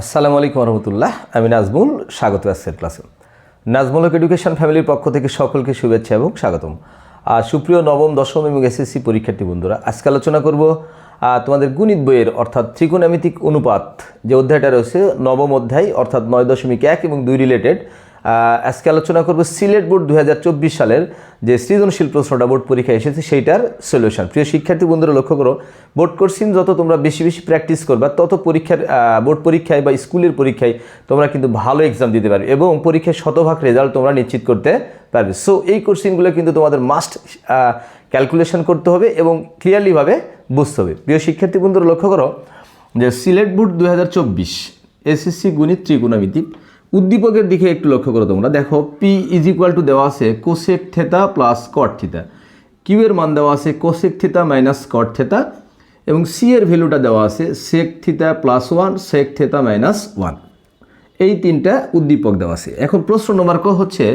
আসসালামু আলাইকুম রহমতুল্লাহ আমি নাজমুল, স্বাগত আজকের ক্লাসে। নাজমুলক এডুকেশন ফ্যামিলির পক্ষ থেকে সকলকে শুভেচ্ছা এবং স্বাগতম। আর সুপ্রিয় নবম, দশম এবং এসএসসি পরীক্ষার্থী বন্ধুরা, আজকে আলোচনা করব তোমাদের গণিত বইয়ের, অর্থাৎ ত্রিকোণামিতিক অনুপাত, যে অধ্যায়টা রয়েছে, নবম অধ্যায়, অর্থাৎ নয় দশমিক এক এবং দুই রিলেটেড আজকে আলোচনা করব সিলেট বোর্ড দু হাজার চব্বিশ সালের যে সৃজনশীল প্রশ্নটা বোর্ড পরীক্ষায় এসেছে, সেইটার সলিউশন প্রিয় শিক্ষার্থী বন্ধুরা, লক্ষ্য করো, বোর্ড কোর্সিং যত তোমরা বেশি বেশি প্র্যাকটিস করবা, তত পরীক্ষার বোর্ড পরীক্ষায় বা স্কুলের পরীক্ষায় তোমরা কিন্তু ভালো এক্সাম দিতে পারবে এবং পরীক্ষায় শতভাগ রেজাল্ট তোমরা নিশ্চিত করতে পারবে। সো এই কোর্সিংগুলো কিন্তু তোমাদের মাস্ট ক্যালকুলেশন করতে হবে এবং ক্লিয়ারলিভাবে বুঝতে হবে। প্রিয় শিক্ষার্থী বন্ধুরা, লক্ষ্য করো যে সিলেট বোর্ড দু হাজার চব্বিশ, এসএসসি গণিত ত্রিকোণমিতি উদ্দীপকের দিকে একটু লক্ষ্য করো তোমরা। দেখো পি ইজ ইকুয়াল টু দেওয়া আছে cosec theta plus cot theta Q এর মান দেওয়া আছে cosec theta minus cot theta এবং সি এর ভ্যালুটা দেওয়া আছে sec theta plus one sec theta minus one এই তিনটা উদ্দীপক দেওয়া আছে। এখন প্রশ্ন নম্বর ক হচ্ছে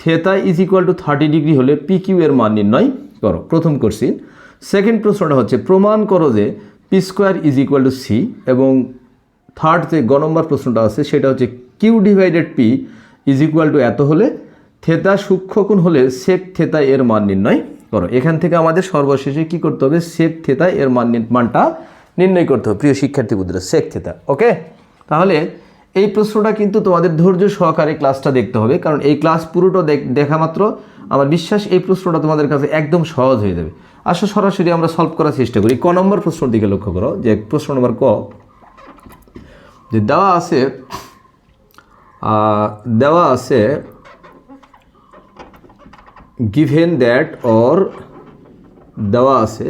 theta is equal to thirty degree হলে পি কিউ এর মান নির্ণয় করো। প্রথম করছি সেকেন্ড প্রশ্নটা হচ্ছে, প্রমাণ করো যে P square is equal to C এবং থার্ড যে গ নম্বর প্রশ্নটা আছে, সেটা হচ্ছে Q divided P is equal to এত হলে থেতা সূক্ষ্মকোণ হলে সেক থেতা এর মান নির্ণয় করো। এখান থেকে আমাদের সর্বশেষে কি করতে হবে? সেক থেতা এর মান মানটা নির্ণয় করতে হবে। প্রিয় শিক্ষার্থী বুদ্ধরা সেক থেতা ওকে তাহলে এই প্রশ্নটা কিন্তু তোমাদের ধৈর্য সহকারে ক্লাসটা দেখতে হবে, কারণ এই ক্লাস পুরোটা দেখ- মাত্র আমার বিশ্বাস এই প্রশ্নটা তোমাদের কাছে একদম সহজ হয়ে যাবে। আসলে সরাসরি আমরা সলভ করার চেষ্টা করি। ক নম্বর প্রশ্নের দিকে লক্ষ্য করো, যে প্রশ্ন নম্বর ক। যে দেওয়া আছে দেওয়া আছে গিভেন দ্যাট অর দেওয়া আছে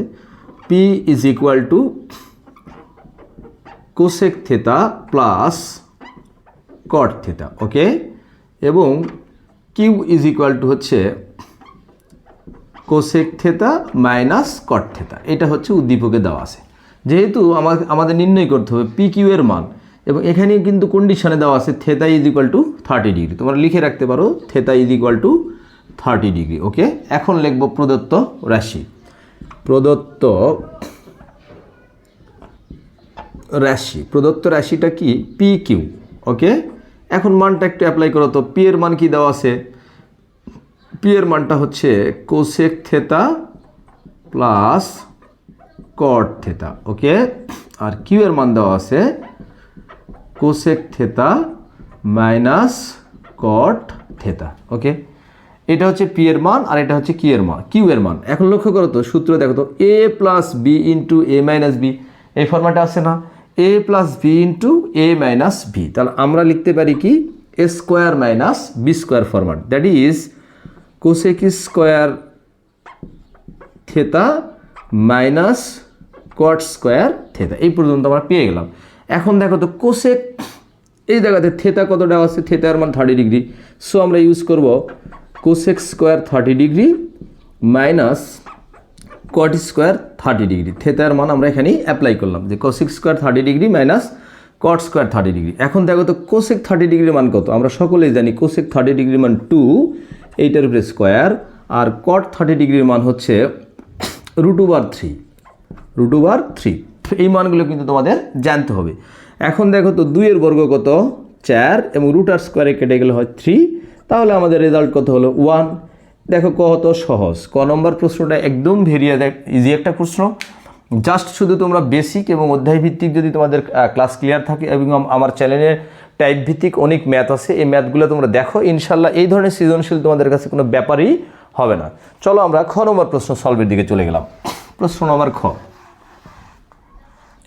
P is equal to cosec theta plus cot theta okay এবং কিউ ইজ ইকুয়াল টু হচ্ছে cosec theta minus cot theta এটা হচ্ছে উদ্দীপকে দেওয়া আছে। যেহেতু আমাদের নির্ণয় করতে হবে পি কিউ এর মান। এবং এখানে কিন্তু কন্ডিশনে দেওয়া আছে theta is equal to thirty degree তোমরা লিখে রাখতে পারো theta is equal to thirty degree okay এখন লিখব প্রদত্ত রাশি। প্রদত্ত রাশি। প্রদত্ত রাশিটা কি? পি কিউ ওকে এখন মানটা একটু অ্যাপ্লাই করো তো পি এর মান কি দেওয়া আছে? পি এর মানটা হচ্ছে cosec theta plus cot theta okay আর কিউ এর মান দেওয়া আছে cosec theta minus cot theta okay এটা হচ্ছে পি এর মান আর এটা হচ্ছে কি এর মান। কিউ এর মান। এখন লক্ষ্য করো তো, সূত্র দেখো তো A plus B into A minus B এই ফর্ম্যাটে আছে না? A plus B into A minus B তাহলে আমরা লিখতে পারি কি? A square minus B square format that is cosec square theta minus cot square theta এই পর্যন্ত আমরা পেয়ে গেলাম। এখন দেখো তো কোসেক এই জায়গাতে থেতা কত দেওয়া আছে থেতার মান থার্টি ডিগ্রি সো আমরা ইউজ করব cosec square thirty degree minus cot square thirty degree থেতার মান আমরা এখানেই অ্যাপ্লাই করলাম যে cosec square thirty degree minus cot square thirty degree এখন দেখো তো কোসেক থার্টি ডিগ্রির মান কত? আমরা সকলেই জানি কোসেক থার্টি ডিগ্রির মান টু এইটার উপরে স্কোয়ার আর কট থার্টি ডিগ্রির মান হচ্ছে root over three root over three এই মানগুলো কিন্তু তোমাদের জানতে হবে। এখন দেখো তো দুইয়ের বর্গ কত? চার এবং রুট আর স্কোয়ারে কেটে গেলে হয় থ্রি তাহলে আমাদের রেজাল্ট কত হলো? ওয়ান দেখো কত সহজ। ক নম্বর প্রশ্নটা একদম ভেরিয়া দেখ ইজি একটা প্রশ্ন। জাস্ট শুধু তোমরা বেসিক এবং অধ্যায় ভিত্তিক যদি তোমাদের ক্লাস ক্লিয়ার থাকে এবং আম- আমার চ্যানেলে টাইপ ভিত্তিক অনেক ম্যাথ আছে, এই ম্যাথগুলো তোমরা দেখো। ইনশাল্লাহ এই ধরনের সৃজনশীল তোমাদের কাছে কোনো ব্যাপারই হবে না। চলো আমরা খ নম্বর প্রশ্ন সলভের দিকে চলে গেলাম। প্রশ্ন নম্বর খ।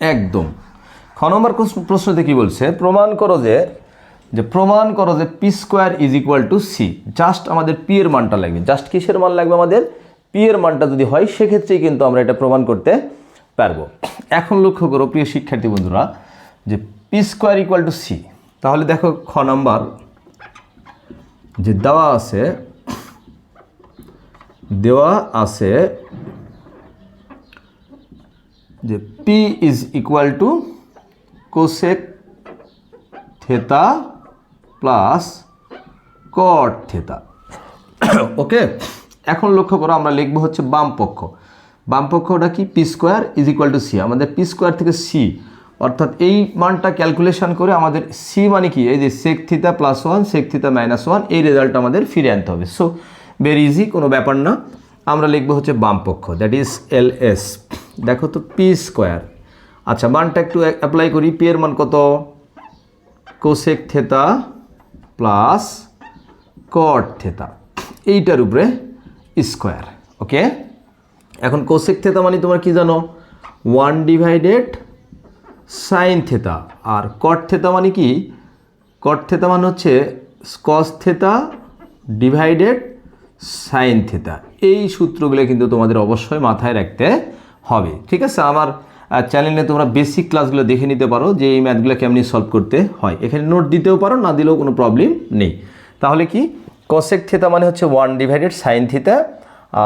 একদম। খ নম্বর প্রশ্ন- প্রশ্নতে কি বলছে? প্রমাণ করো যে যে প্রমাণ করো যে P square is equal to C. Just আমাদের পি এর মানটা লাগবে। জাস্ট কিসের মান লাগবে আমাদের? পি এর মানটা যদি হয়, সেক্ষেত্রেই কিন্তু আমরা এটা প্রমাণ করতে পারব। এখন লক্ষ্য করো, প্রিয় শিক্ষার্থী বন্ধুরা, যে P square equal to C. তাহলে দেখো খ নাম্বার, যে দেওয়া আছে দেওয়া আছে যে P is equal to cosec theta plus cot theta okay এখন লক্ষ্য করো, আমরা লিখব হচ্ছে বাম পক্ষ। বাম পক্ষটা কি? P square is equal to C আমাদের পি স্কোয়ার থেকে সি অর্থাৎ এই মানটা ক্যালকুলেশন করে আমাদের সি মানে কি? এই যে sec theta plus one sec theta minus one এই রেজাল্ট আমাদের ফিরে আনতে হবে। সো ভেরি ইজি কোনো ব্যাপার না। আমরা লিখব হচ্ছে বাম পক্ষ দ্যাট ইজ এল এস দেখো তো পি স্কোয়ার আচ্ছা মানটা একটু অ্যাপ্লাই করি। পি এর মান কত? Cosec theta plus cot theta এইটার উপরে স্কোয়ার ওকে এখন কোসেক থেতা মানে তোমার কি জানো? ওয়ান ডিভাইডেড সাইন থেতা আর কট থেতা মানে কি? কট থেতা মানে হচ্ছে cos theta divided sine theta এই সূত্রগুলো কিন্তু তোমাদের অবশ্যই মাথায় রাখতে হবে। ঠিক আছে? আমার চ্যানেলে তোমরা বেসিক ক্লাসগুলো দেখে নিতে পারো যে এই ম্যাথগুলো কেমনি সলভ করতে হয়। এখানে নোট দিতেও পারো, না দিলেও কোনো প্রবলেম নেই। তাহলে কি? কসেক থিতা মানে হচ্ছে ওয়ান ডিভাইডেড সাইন থিতা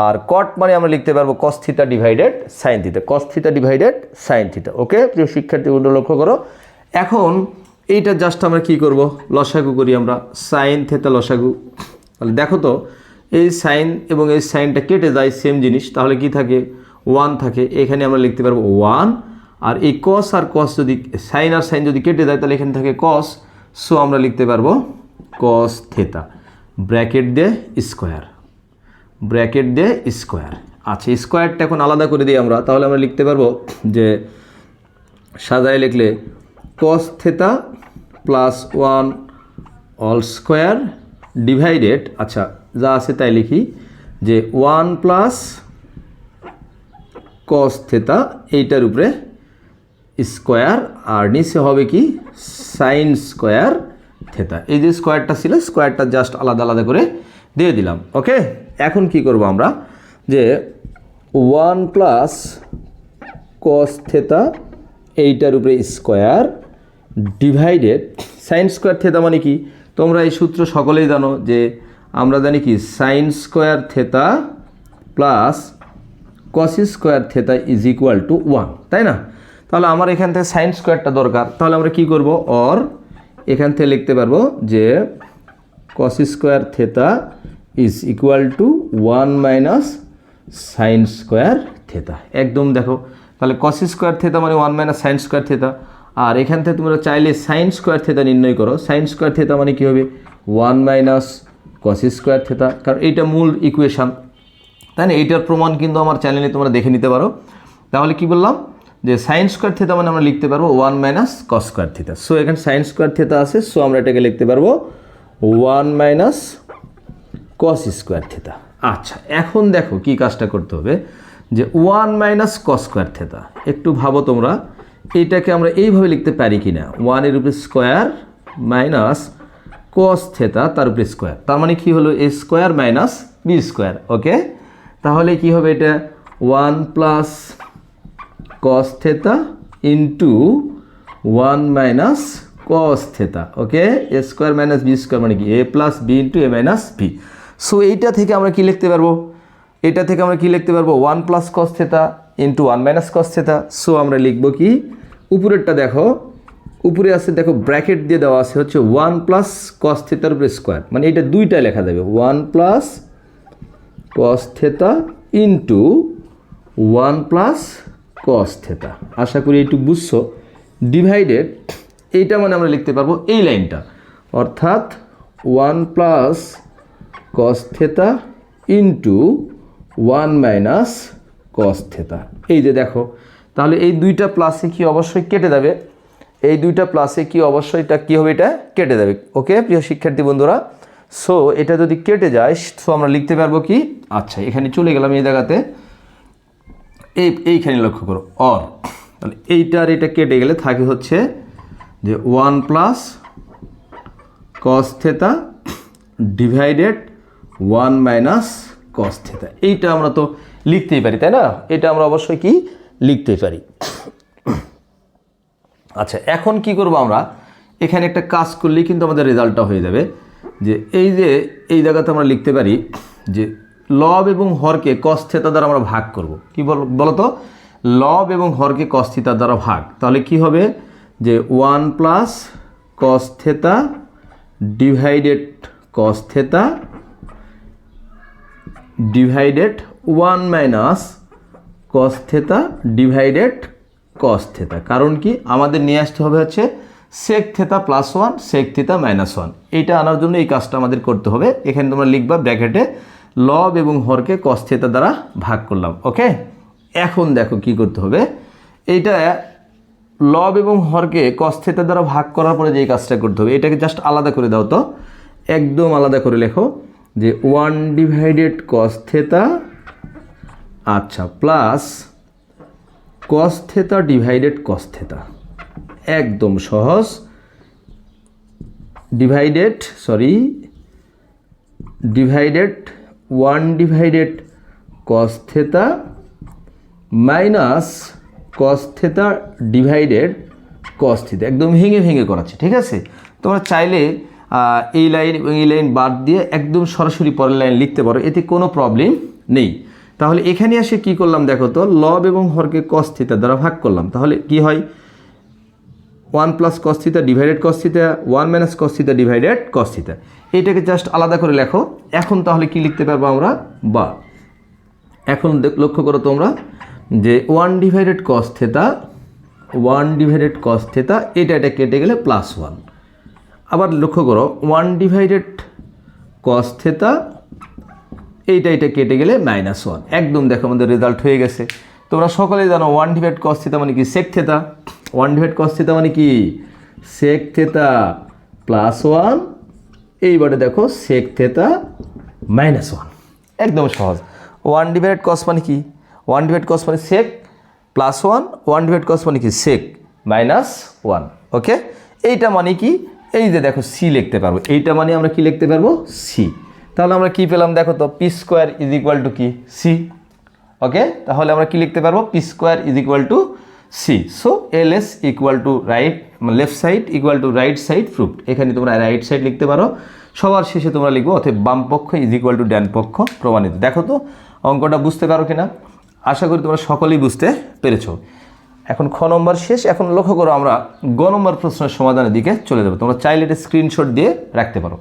আর কট মানে আমরা লিখতে পারব cos theta divided sine theta cos theta divided sine theta okay প্রিয় শিক্ষার্থী, বন্ধু, লক্ষ্য করো। এখন এইটা জাস্ট আমরা কি করব? লসাগু করি আমরা। সাইন থেতা লসাগু। তাহলে দেখো তো, এই সাইন এবং এই সাইনটা কেটে যায় সেম জিনিস। তাহলে কি থাকে? ওয়ান থাকে, এখানে আমরা লিখতে পারব ওয়ান আর এই কস আর কস যদি সাইন আর সাইন যদি কেটে যায় তাহলে এখানে থাকে কস সো আমরা লিখতে পারব কস থেতা ব্র্যাকেট দিয়ে স্কোয়ার ব্র্যাকেট দিয়ে স্কোয়ার আচ্ছা স্কোয়ারটা এখন আলাদা করে দিই আমরা, তাহলে আমরা লিখতে পারব যে সাজায় লিখলে cos theta plus one all square divided আচ্ছা যা আছে তাই লিখি, যে ওয়ান প্লাস কস থেতা এইটার উপরে স্কোয়ার আর নিচে হবে কি সাইন স্কোয়ার থেতা এই যে স্কোয়ারটা ছিল স্কোয়ারটা জাস্ট আলাদা আলাদা করে দিয়ে দিলাম ওকে এখন কি করব আমরা? যে ওয়ান প্লাস কস থেতা এইটার উপরে square divided sine square theta মানে কি? তোমরা এই সূত্র সকলেই জানো যে আমরা জানি কি sine square theta plus cos square theta is equal to one তাই না? তাহলে আমার এখান থেকে সাইন স্কোয়ারটা দরকার। তাহলে আমরা কি করব? অর এখান থেকে লিখতে পারব যে cos square theta is equal to one minus sine square theta একদম দেখো, তাহলে কস স্কোয়ার থেতা মানে one minus sine square theta আর এখান থেকে তোমরা চাইলে সাইন স্কোয়ার থেতা নির্ণয় করো। সাইন স্কোয়ার থেতা মানে কী হবে? One minus cos square theta কারণ এইটা মূল ইকুয়েশান তাই না? এইটার প্রমাণ কিন্তু আমার চ্যানেলে তোমরা দেখে নিতে পারো। তাহলে কি বললাম? যে সাইন স্কোয়ার থেতা মানে আমরা লিখতে পারব one minus cos square theta so এখানে সাইন স্কোয়ার থেতা আছে সো আমরা এটাকে লিখতে পারব one minus cos square theta আচ্ছা এখন দেখো কি কাজটা করতে হবে। যে one minus cos square theta একটু ভাবো তোমরা এইটাকে আমরা এইভাবে লিখতে পারি কি না ওয়ানের উপরে স্কোয়ার মাইনাস কস থেতা তার উপরে স্কোয়ার তার মানে কি হলো? A square minus B square okay তাহলে কি হবে এটা? One plus cos theta into one minus cos theta okay A square minus B square মানে কি? A plus B into A minus B so এইটা থেকে আমরা কি লিখতে পারব? এটা থেকে আমরা কি লিখতে পারব? One plus cos theta into one minus cos theta so আমরা লিখব কি? উপরেরটা দেখো। উপরে আছে, দেখো ব্র্যাকেট দিয়ে দেওয়া আছে হচ্ছে ওয়ান প্লাস কস থেতার উপরে স্কোয়ার মানে এটা দুইটাই লেখা যাবে। One plus cos theta into one plus cos theta আশা করি এইটুকু বুঝছ। ডিভাইডেড এইটা মানে আমরা লিখতে পারব এই লাইনটা। অর্থাৎ one plus cos theta into one minus cos theta এই যে দেখো, তাহলে এই দুইটা প্লাসে কি অবশ্যই কেটে যাবে? এই দুইটা প্লাসে কি অবশ্যই এটা কী হবে? এটা কেটে যাবে। ওকে প্রিয় শিক্ষার্থী বন্ধুরা সো এটা যদি কেটে যায় সো আমরা লিখতে পারব কি? আচ্ছা এখানে চলে গেলাম এই জায়গাতে। এই, এইখানে লক্ষ্য করো অর তাহলে এইটার এটা কেটে গেলে থাকে হচ্ছে যে one plus cos theta divided one minus cos theta এইটা আমরা তো লিখতেই পারি, তাই না? এটা আমরা অবশ্যই কি? লিখতেই পারি। আচ্ছা এখন কি করব আমরা? এখানে একটা কাজ করলেই কিন্তু আমাদের রেজাল্টটা হয়ে যাবে। যে এই যে, এই জায়গাতে আমরা লিখতে পারি যে লব এবং হরকে কস্থেতা দ্বারা আমরা ভাগ করব। কি বল, বলতো? লব এবং হরকে কস্থিতা দ্বারা ভাগ। তাহলে কি হবে? যে one plus cos theta divided cos theta divided one minus cos theta divided cos theta কারণ কি? আমাদের নিয়ে আসতে হবে হচ্ছে sec theta plus one sec theta minus one এইটা আনার জন্য এই কাজটা আমাদের করতে হবে। এখানে তোমরা লিখবা ব্র্যাকেটে লব এবং হরকে কস থেতা দ্বারা ভাগ করলাম ওকে এখন দেখো কি করতে হবে। এইটা লব এবং হরকে কস থেতা দ্বারা ভাগ করার পরে যে কাজটা করতে হবে, এটাকে জাস্ট আলাদা করে দাও তো। একদম আলাদা করে লেখো যে ওয়ান ডিভাইডেড কস থেতা আচ্ছা plus cos theta divided cos theta একদম সহজ। Divided sorry divided one divided cos theta minus cos theta divided cos theta একদম ভেঙে ভেঙে করাচ্ছে, ঠিক আছে? তোমরা চাইলে এই লাইন এবং এই লাইন বাদ দিয়ে একদম সরাসরি পরের লাইন লিখতে পারো, এতে কোনো প্রবলেম নেই। তাহলে এখানে এসে কি করলাম দেখো তো লব এবং হরকে কস দ্বারা ভাগ করলাম। তাহলে কি হয়? One plus cos theta divided cos theta one minus cos theta divided cos theta এইটাকে জাস্ট আলাদা করে লেখো। এখন তাহলে কি লিখতে পারব আমরা? বা এখন লক্ষ্য করো তোমরা যে one divided cos theta one divided cos theta এটা এটা কেটে গেলে প্লাস ওয়ান আবার লক্ষ্য করো ওয়ান ডিভাইডেড কস থেতা এইটা এটা কেটে গেলে মাইনাস ওয়ান একদম দেখো আমাদের রেজাল্ট হয়ে গেছে। তোমরা সকলেই জানো ওয়ান ডিভাইড কস থেতা মানে কি? Sec theta one divide cos theta মানে কি? সেক থেতা প্লাস ওয়ান এইবারে দেখো সেক থেতা মাইনাস ওয়ান একদম সহজ। ওয়ান ডিভাইড কস মানে কি? ওয়ান ডিভাইড কস মানে sec plus one one divide cos মানে কি? সেক মাইনাস ওয়ান ওকে এইটা মানে কি? এই যে দেখো সি লিখতে পারব। এইটা মানে আমরা কি লিখতে পারব? সি তাহলে আমরা কি পেলাম দেখো তো? P square is equal to কি? সি ওকে তাহলে আমরা কি লিখতে পারব? P square is equal to C so L S equal to right left side equal to right side proved এখানে তোমরা রাইট সাইড লিখতে পারো। সবার শেষে তোমরা লিখব অথবা বাম পক্ষ ইজ ইকুয়াল টু ডান পক্ষ প্রমাণিত। দেখো তো, অঙ্কটা বুঝতে পারো কিনা? আশা করি তোমরা সকলেই বুঝতে পেরেছ। এখন খ নম্বর শেষ। এখন লক্ষ্য করো, আমরা গ নম্বর প্রশ্নের সমাধানের দিকে চলে যাব। তোমরা চাইলে এটা স্ক্রিনশট দিয়ে রাখতে পারো।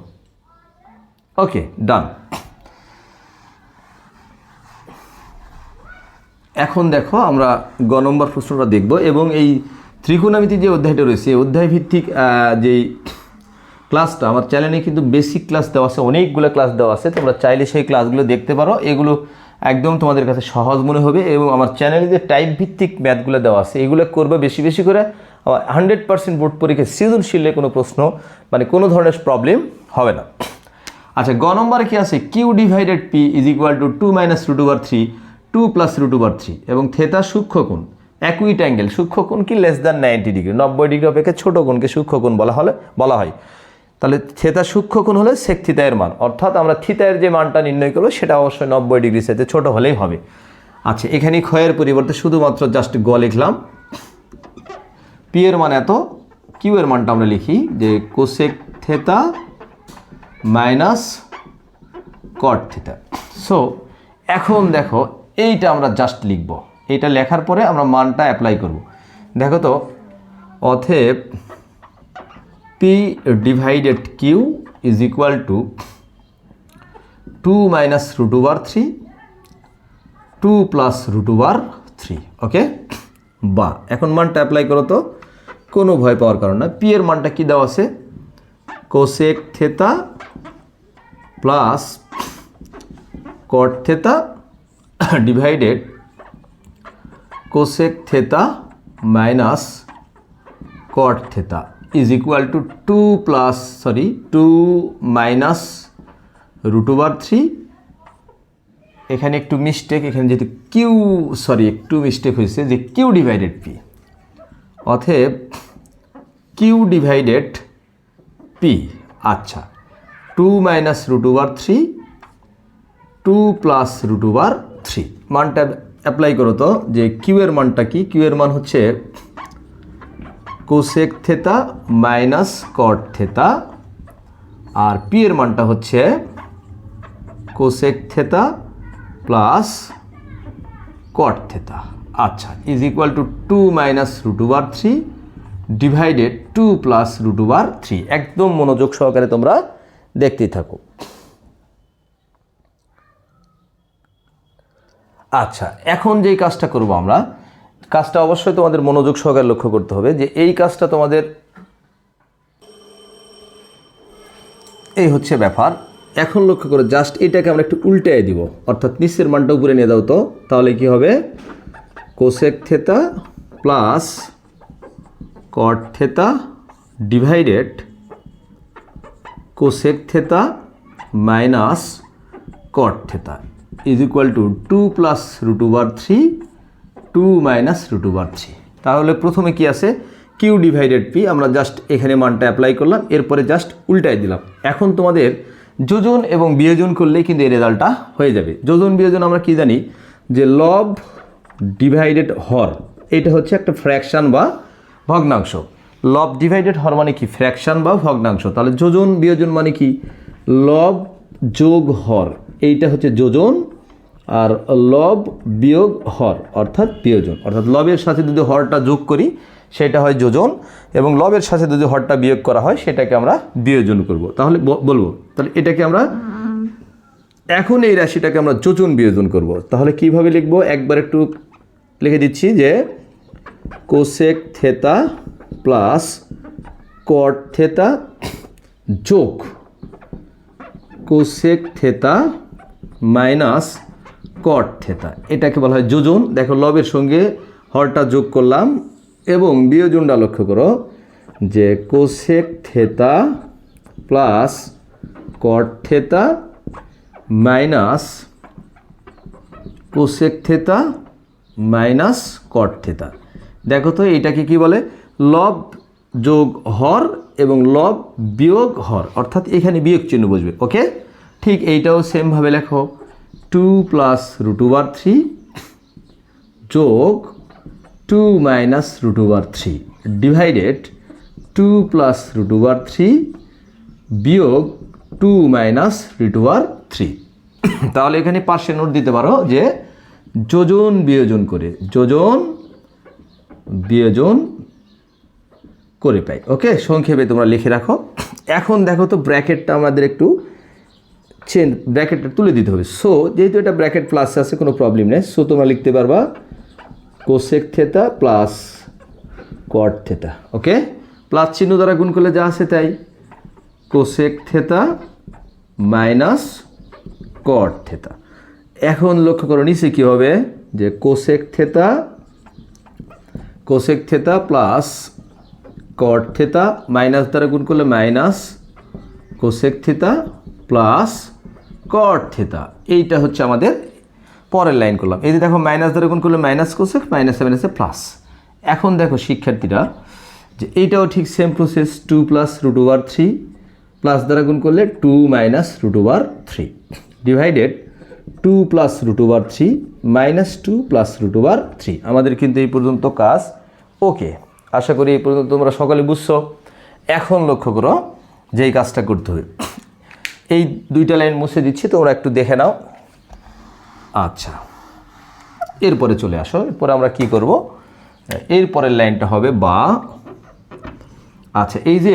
ওকে ডান এখন দেখো, আমরা গ নম্বর প্রশ্নটা দেখব এবং এই ত্রিকোণামিতি যে অধ্যায়টা রয়েছে, এই অধ্যায় ভিত্তিক যেই ক্লাসটা আমার চ্যানেলে কিন্তু বেসিক ক্লাস দেওয়া আছে, অনেকগুলো ক্লাস দেওয়া আছে, তোমরা চাইলে সেই ক্লাসগুলো দেখতে পারো। এগুলো একদম তোমাদের কাছে সহজ মনে হবে এবং আমার চ্যানেলে যে টাইপ ভিত্তিক ম্যাথগুলো দেওয়া আছে, এগুলো করবে বেশি বেশি করে। আমার হান্ড্রেড পার্সেন্ট বোর্ড পরীক্ষায় সৃজনশীলে কোনো প্রশ্ন মানে কোনো ধরনের প্রবলেম হবে না। আচ্ছা গ নম্বরে কী আছে? Q divided P is equal to two minus root over three two plus root over three এবং থেতা সূক্ষ্মকোণ অ্যাকুইট অ্যাঙ্গেল সূক্ষ্মকোণ কি লেস দ্যান নাইনটি ডিগ্রি নব্বই ডিগ্রি অপেক্ষা ছোট কোণকে সূক্ষ্মকোণ বলা হলে, বলা হয়। তাহলে থেতা সূক্ষ্মকোণ হলে সেক থিতায়ের মান, অর্থাৎ আমরা থিতায়ের যে মানটা নির্ণয় করব, সেটা অবশ্যই নব্বই ডিগ্রি সাথে ছোট হলেই হবে। আচ্ছা এখানে ক্ষয়ের পরিবর্তে শুধুমাত্র জাস্ট গ লিখলাম। পি এর মান এত কিউ এর মানটা আমরা লিখি যে cosec theta minus cot theta so এখন দেখো এইটা আমরা জাস্ট লিখব। এইটা লেখার পরে আমরা মানটা অ্যাপ্লাই করব। দেখো তো অথেব P divided Q is equal to two minus root over three two plus root over three okay বা, এখন মানটা অ্যাপ্লাই করো তো, কোনো ভয় পাওয়ার কারণ না। পি এর মানটা কী দেওয়া আছে? Cosec theta plus cot theta divided cosec theta minus cot theta is equal to two plus, sorry, two minus root over three. এখানে একটু মিস্টেক এখানে যেহেতু কিউ সরি, একটু মিস্টেক হয়েছে যে কিউ ডিভাইডেড পি অথব কিউ ডিভাইডেড পি আচ্ছা two minus root over three, two plus root over three. মানটা অ্যাপ্লাই করো তো, যে কিউ এর মানটা কি? কিউ এর মান হচ্ছে cosec theta minus cot theta আর পি এর মানটা হচ্ছে cosec theta plus cot theta আচ্ছা is equal to two minus root over three divided two plus root over three একদম মনোযোগ সহকারে তোমরা দেখতেই থাকো। আচ্ছা এখন যেই কাজটা করব আমরা, কাজটা অবশ্যই তোমাদের মনোযোগ সহকারে লক্ষ্য করতে হবে যে এই কাজটা তোমাদের এই হচ্ছে ব্যাপার। এখন লক্ষ্য করো জাস্ট এটাকে আমরা একটু উল্টায় দিব, অর্থাৎ নিচের মানটা উপরে নিয়ে দাও তো, তাহলে কি হবে? Cosec theta plus cot theta divided cosec theta minus cot theta is equal to two plus root over three two minus root over three তাহলে প্রথমে কি আছে? কিউ ডিভাইডেড পি আমরা জাস্ট এখানে মানটা অ্যাপ্লাই করলাম, এরপরে জাস্ট উল্টাই দিলাম। এখন তোমাদের যোজন এবং বিয়োজন করলেই কিন্তু এই রেজাল্টটা হয়ে যাবে। যোজন বিয়োজন আমরা কি জানি? যে লব ডিভাইডেড হর, এটা হচ্ছে একটা ফ্র্যাকশন বা ভগ্নাংশ। লব ডিভাইডেড হর মানে কি? ফ্র্যাকশন বা ভগ্নাংশ। তাহলে যোজন বিয়োজন মানে কি? লব যোগ হর, এইটা হচ্ছে যোজন আর লব বিয়োগ হর, অর্থাৎ বিয়োজন অর্থাৎ লবের সাথে যদি হরটা যোগ করি, সেটা হয় যোজন, এবং লবের সাথে যদি হরটা বিয়োগ করা হয়, সেটাকে আমরা বিয়োজন করব। তাহলে বলব, তাহলে এটাকে আমরা এখন এই রাশিটাকে আমরা যোজন বিয়োজন করব। তাহলে কীভাবে লিখব? একবার একটু লিখে দিচ্ছি যে cosec theta plus cot theta যোগ। Cosec theta minus cot theta এটাকে বলা হয় যোজন। দেখো, লবের সঙ্গে হরটা যোগ করলাম এবং বিয়োজনটা লক্ষ্য করো যে cosec theta plus cot theta minus cosec theta minus cot theta দেখো তো, এটাকে কি বলে? লব যোগ হর এবং লব বিয়োগ হর। অর্থাৎ এখানে বিয়োগ চিহ্ন বসবে। ওকে? ঠিক এইটাও সেমভাবে লেখো। Two plus root over three যোগ two minus root over three divided two plus root over three বিয়োগ two minus root over three তাহলে এখানে পাশে নোট দিতে পারো যে যোজন বিয়োজন করে, যোজন বিয়োজন করে পাই। ওকে সংক্ষেপে তোমরা লিখে রাখো। এখন দেখো তো ব্র্যাকেটটা আমাদের একটু চেন ব্র্যাকেটটা তুলে দিতে হবে। সো যেহেতু এটা ব্র্যাকেট প্লাস আছে, কোনো প্রবলেম নেই। সো তোমরা লিখতে পারবা cosec theta plus cot theta okay plus চিহ্ন দ্বারা গুণ করলে যা আছে তাই। Cosec theta minus cot theta এখন লক্ষ্য করো, নিচে কী হবে? যে cosec theta cosec theta plus cot theta minus দ্বারা গুণ করলে minus cosec theta plus cot theta. এইটা হচ্ছে আমাদের পরের লাইন করলাম। এই যে দেখো মাইনাস দ্বারা গুণ করলে মাইনাস কোসেক মাইনাস মাইনাসে প্লাস এখন দেখো শিক্ষার্থীরা, যে এইটাও ঠিক same process two plus root over three plus দ্বারা গুণ করলে two minus root over three divided two plus root over three minus two plus root over three আমাদের কিন্তু এই পর্যন্ত কাজ ওকে আশা করি এই পর্যন্ত তোমরা সকালে বুঝছ। এখন লক্ষ্য করো যে এই কাজটা করতে হবে। এই দুইটা লাইন মুছে দিচ্ছি, তোমরা একটু দেখে নাও। আচ্ছা। এরপরে চলে আসো, এরপরে আমরা কি করব? এরপরের লাইনটা হবে বা। আচ্ছা এই যে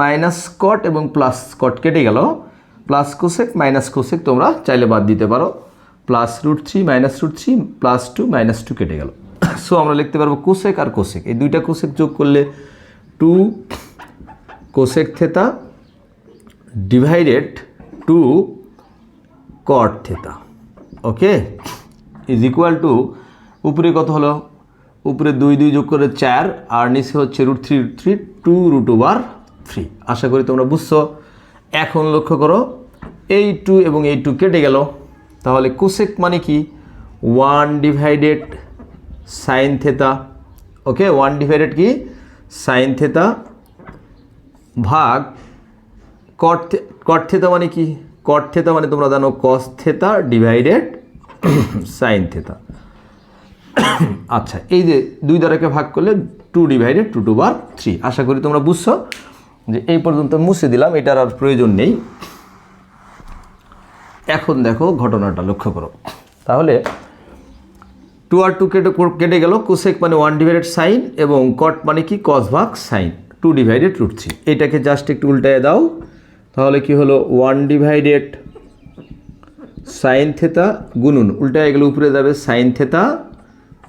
মাইনাস কট এবং প্লাস কট কেটে গেল। প্লাস কোসেক মাইনাস কোসেক তোমরা চাইলে বাদ দিতে পারো। Plus root three minus root three plus two minus two কেটে গেল। সো আমরা লিখতে পারব কোসেক আর কোসেক এই দুইটা কোসেক যোগ করলে two cosec theta divided two cot theta okay is equal to উপরে কত হলো? উপরে দুই দুই যোগ করে চার, আর নিচে হচ্ছে root three three two root over three আশা করি তোমরা বুঝছ। এখন লক্ষ্য করো, এই টু এবং এই টু কেটে গেল। তাহলে কোসেক মানে কি? One divided sine theta okay one divided কি? সাইন থেতা ভাগ কট কট থেতা মানে কি? কট থেতা মানে তোমরা জানো cos theta divided sine theta আচ্ছা এই যে দুই দ্বারাকে ভাগ করলে two divided two two bar three আশা করি তোমরা বুঝছ যে এই পর্যন্ত মুছে দিলাম, এটার আর প্রয়োজন নেই। এখন দেখো ঘটনাটা লক্ষ্য করো। তাহলে টু আর টু কেটে কেটে গেল কোসেক মানে ওয়ান ডিভাইডেড সাইন এবং কট মানে কি? কস ভাগ sine two divided root three এটাকে জাস্ট একটু উল্টায় দাও। তাহলে কি হলো? ওয়ান ডিভাইডেড সাইন থেতা গুনুন। উল্টায় গেলে উপরে যাবে সাইন থেতা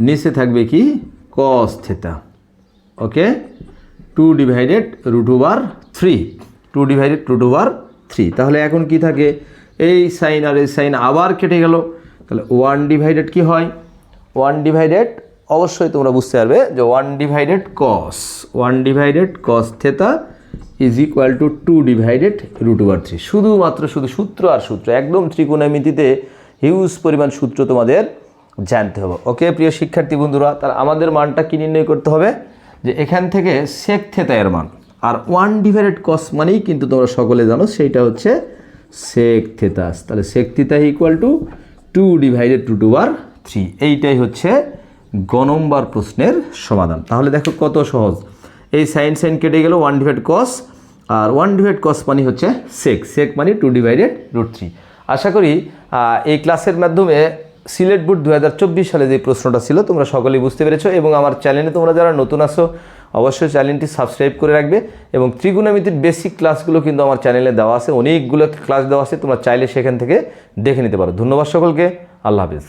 নিচে থাকবে কি? Cos theta okay two divided root over three two divided root over three তাহলে এখন কি থাকে? এই সাইন আর এই সাইন আবার কেটে গেল। তাহলে ওয়ান ডিভাইডেড কি হয়? ওয়ান ডিভাইডেড অবশ্যই তোমরা বুঝতে পারবে যে one divided cos one divided cos theta is equal to two divided root over three শুধুমাত্র শুধু সূত্র আর সূত্র, একদম ত্রিকোণমিতিতে হিউজ পরিমাণ সূত্র তোমাদের জানতে হবে। ওকে প্রিয় শিক্ষার্থী বন্ধুরা তার আমাদের মানটা কি নির্ণয় করতে হবে? যে এখান থেকে সেক থেতা এর মান, আর ওয়ান ডিভাইডেড কস মানেই কিন্তু তোমরা সকলে জানো, সেইটা হচ্ছে সেক থেতাস তাহলে sec theta equal to two divided two two bar three এইটাই হচ্ছে গ প্রশ্নের সমাধান। তাহলে দেখো কত সহজ। এই সাইন সাইন কেটে গেল ওয়ান ডিভাইড কস আর ওয়ান ডিভাইড কস মানে হচ্ছে সেক সেক মানে টু ডিভাইডেড রুট থ্রি আশা করি এই ক্লাসের মাধ্যমে সিলেট বুট দু হাজার চব্বিশ সালে যে প্রশ্নটা ছিল, তোমরা সকলেই বুঝতে পেরেছ, এবং আমার চ্যানেলে তোমরা যারা নতুন আসো অবশ্যই চ্যানেলটি সাবস্ক্রাইব করে রাখবে, এবং ত্রিগুণামিতির বেসিক ক্লাসগুলো কিন্তু আমার চ্যানেলে দেওয়া আছে, অনেকগুলো ক্লাস দেওয়া আছে, তোমরা চাইলে সেখান থেকে দেখে নিতে পারো। ধন্যবাদ সকলকে, আল্লাহ হাফিজ।